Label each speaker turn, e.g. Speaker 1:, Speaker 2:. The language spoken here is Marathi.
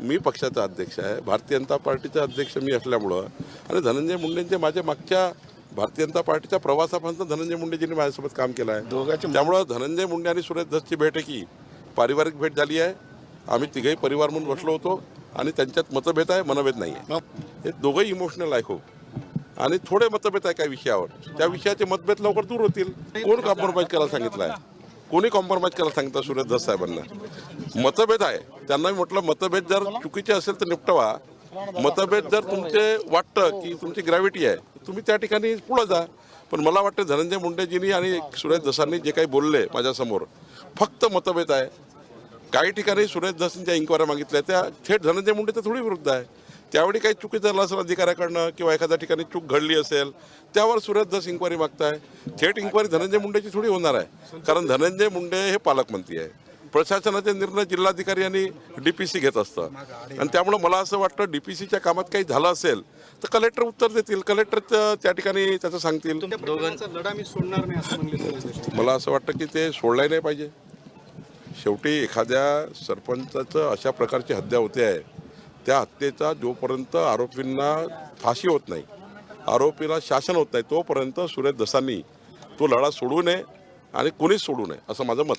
Speaker 1: मी पक्षाचा अध्यक्ष आहे. भारतीय जनता पार्टीचा अध्यक्ष मी असल्यामुळं आणि धनंजय मुंडेंचे माझ्या मागच्या भारतीय जनता पार्टीच्या प्रवासापासून धनंजय मुंडेजींनी माझ्यासोबत काम केलं आहे.
Speaker 2: दोघांचे
Speaker 1: त्यामुळं धनंजय मुंडे आणि सुरेश धसची भेट आहे की पारिवारिक भेट झाली आहे. आम्ही तिघही परिवार म्हणून बसलो होतो आणि त्यांच्यात मतभेद आहे मनभेद नाही आहे. हे दोघंही इमोशनल आहे खूप. आणि थोडे मतभेद आहे काही विषयावर. त्या विषयाचे मतभेद लवकर दूर होतील. कोण कॉम्प्रोमाइज करायला सांगितलं आहे? कोणी कॉम्प्रोमाइज करायला सांगितलं सुरेश धस साहेबांना? मतभेद आहे. त्यांना मी म्हटलं मतभेद जर चुकीचे असेल तर निपटवा. मतभेद जर तुमचे वाटतं की तुमची ग्रॅव्हिटी आहे तुम्ही त्या ठिकाणी पुढं जा. पण मला वाटतं धनंजय मुंडेजींनी आणि सुरेश धसांनी जे काही बोलले माझ्यासमोर फक्त मतभेद आहे. काही ठिकाणी सुरेश धसांच्या इन्क्वायऱ्या मागितल्या त्या थेट धनंजय मुंडे तर थोडी विरुद्ध आहे. त्यावेळी काही चुकी झालं असेल अधिकाऱ्याकडनं किंवा एखाद्या ठिकाणी चूक घडली असेल त्यावर सुरेश धस इन्क्वायरी मागताय. थेट इन्क्वायरी धनंजय मुंडेची थोडी होणार आहे. कारण धनंजय मुंडे हे पालकमंत्री आहे. प्रशासनाचे निर्णय जिल्हाधिकारी आणि डीपीसी घेत असतं. आणि त्यामुळे मला असं वाटतं डीपीसीच्या कामात काही झालं असेल तर कलेक्टर उत्तर देतील. कलेक्टर त्या ठिकाणी त्याचं सांगतील.
Speaker 3: लढा मी सोडणार नाही.
Speaker 1: मला असं वाटतं की ते सोडलाही नाही पाहिजे. शेवटी एखाद्या सरपंचाचं अशा प्रकारची हत्या होते आहे त्या हत्येचा जोपर्यंत आरोपींना फाशी होत नाही आरोपीला शासन होत नाही तोपर्यंत सुरेश दसांनी तो लढा सोडू नये आणि कोणीच सोडू नये असं माझं मत